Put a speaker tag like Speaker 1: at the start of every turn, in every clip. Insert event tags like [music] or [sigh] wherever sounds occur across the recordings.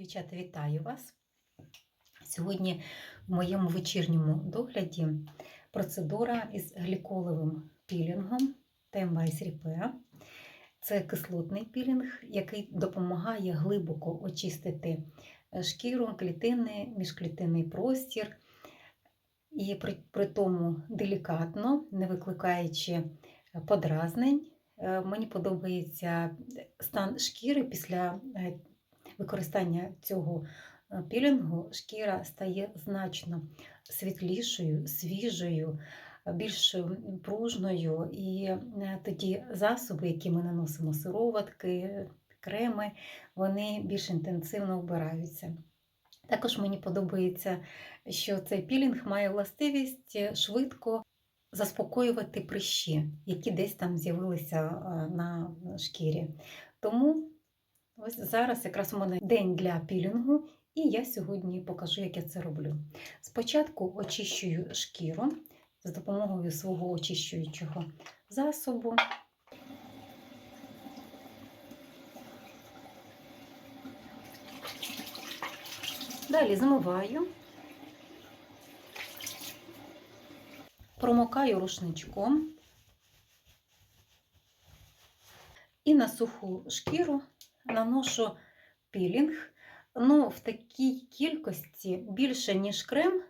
Speaker 1: Дівчата, вітаю вас! Сьогодні в моєму вечірньому догляді процедура із гліколовим пілінгом Темвайс Repair. Це кислотний пілінг, який допомагає глибоко очистити шкіру, клітини, міжклітинний простір. І при, при тому делікатно, не викликаючи подразнень. Е, Мені подобається стан шкіри після е, використання цього е, пілінгу шкіра стає значно світлішою, свіжою, більш пружною, і е, тоді засоби, які ми наносимо, сироватки, креми, вони більш інтенсивно вбираються. Також мені подобається, що цей пілінг має властивість е, швидко заспокоювати прищі, які десь там з'явилися на шкірі. Тому Ось зараз якраз у мене день для пілінгу, і я сьогодні покажу, як я це роблю. Спочатку очищую шкіру з допомогою свого очищуючого засобу. Далі змиваю, промокаю рушничком і на суху шкіру наношу пілінг, ну, в такій кількості більше, ніж крем,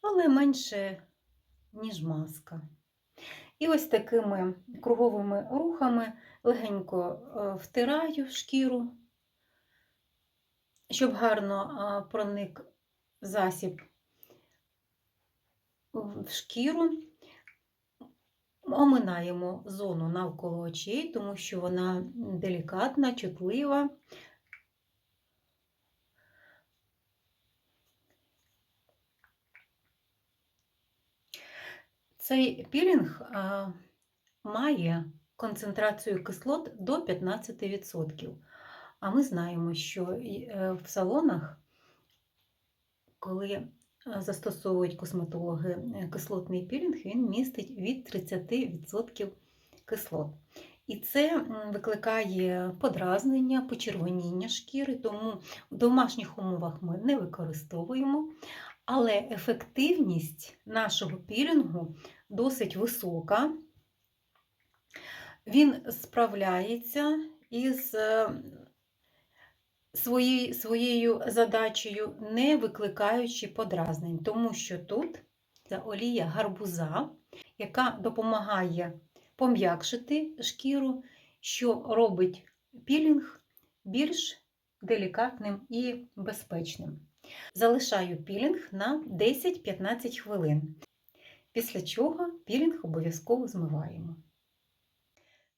Speaker 1: але менше, ніж маска. І ось такими круговими рухами легенько втираю шкіру, щоб гарно проник засіб в шкіру. Оминаємо зону навколо очей, тому що вона делікатна, чутлива. Цей пілінг має концентрацію кислот до 15%. А ми знаємо, що е, в салонах, коли застосовують косметологи е, кислотний пілінг, він містить від 30% кислот. І це викликає подразнення, почервоніння шкіри, тому в домашніх умовах ми не використовуємо. Але ефективність нашого пілінгу досить висока. Він справляється із е, своєю, задачею, не викликаючи подразнень, тому що тут олія гарбуза, яка допомагає пом'якшити шкіру, що робить пілінг більш делікатним і безпечним. Залишаю пілінг на 10-15 хвилин, після чого пілінг обов'язково змиваємо.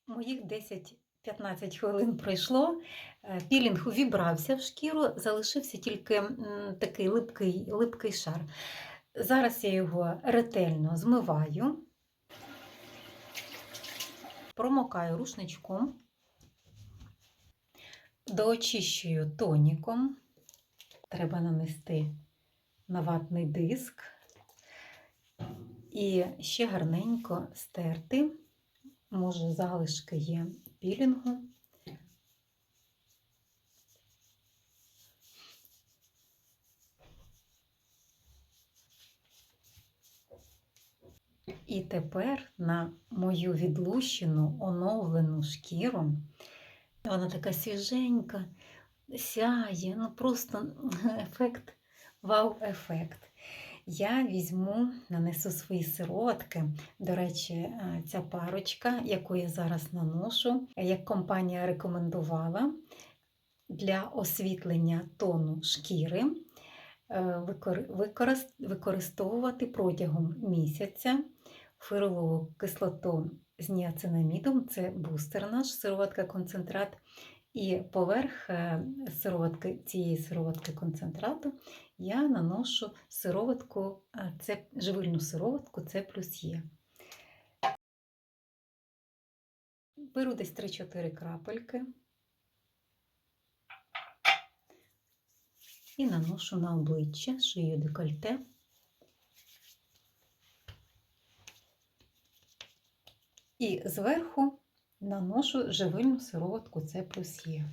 Speaker 1: Моїх 10 15 хвилин пройшло, е, пілінг увібрався в шкіру, залишився тільки такий липкий, липкий шар. Зараз я його ретельно змиваю, промокаю рушничком, доочищую тоніком. Треба нанести на ватний диск і ще гарненько стерти. Може, залишки є пілінгу. І тепер на мою відлущену, оновлену шкіру, вона така свіженька, сяє, ну просто ефект, вау-ефект я візьму, нанесу свої сироватки. До речі, е, ця парочка, яку я зараз наношу, як компанія рекомендувала для освітлення тону шкіри е, використовувати протягом місяця фиролову кислоту з ніацинамідом, це бустер наш, сироватка концентрат. І поверх е, сироватки, цієї сироватки концентрату я наношу сироватку, це живильну сироватку С плюс Є. Беру десь 3-4 крапельки і наношу на обличчя шию декольте. І зверху наношу живильну сироватку С плюс Є.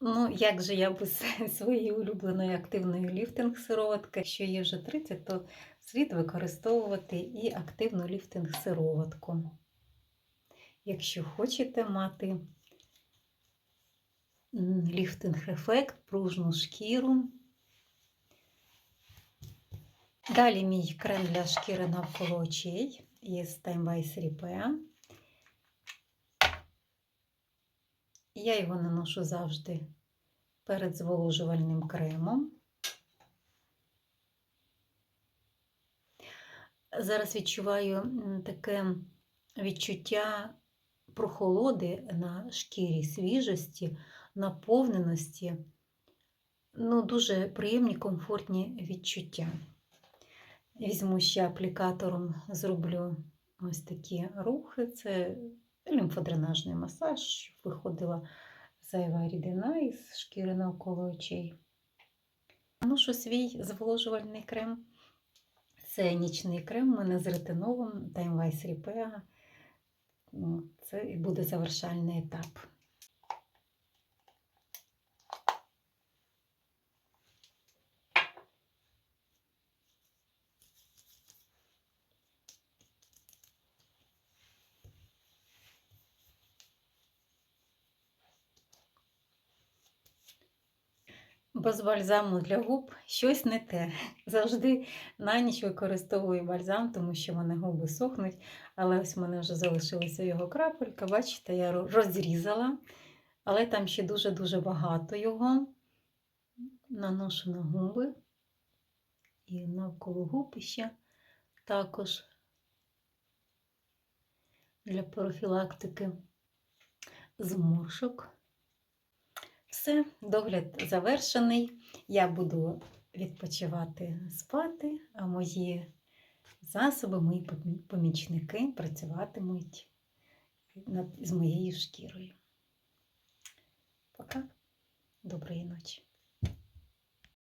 Speaker 1: Ну, як же я без [laughs] своєї улюбленої активної ліфтинг-сироватки, якщо є вже 30, то слід використовувати і активну ліфтинг-сироватку. Якщо хочете мати ліфтинг-ефект, пружну шкіру. Далі мій крем для шкіри навколо очей із Time by 3P. Я його наношу завжди перед зволожувальним кремом. Зараз відчуваю таке відчуття прохолоди на шкірі, свіжості, наповненості. Ну, дуже приємні, комфортні відчуття. Візьму ще аплікатором, зроблю ось такі рухи. Це лімфодренажний масаж, щоб виходила зайва рідина із шкіри навколо очей. Наношу свій зволожувальний крем. Це нічний крем у мене з ретиновим Time Vice Repair. Це буде завершальний етап. Без бальзаму для губ щось не те. Завжди на ніч використовую бальзам, тому що в мене губи сохнуть. Але ось в мене вже залишилася його крапелька. Бачите, я розрізала, але там ще дуже-дуже багато його. Наношу на губи і навколо губ ще також для профілактики зморшок. Все, догляд завершений. Я буду відпочивати спати, а мої засоби, мої помічники працюватимуть з моєю шкірою. Пока. Доброї ночі.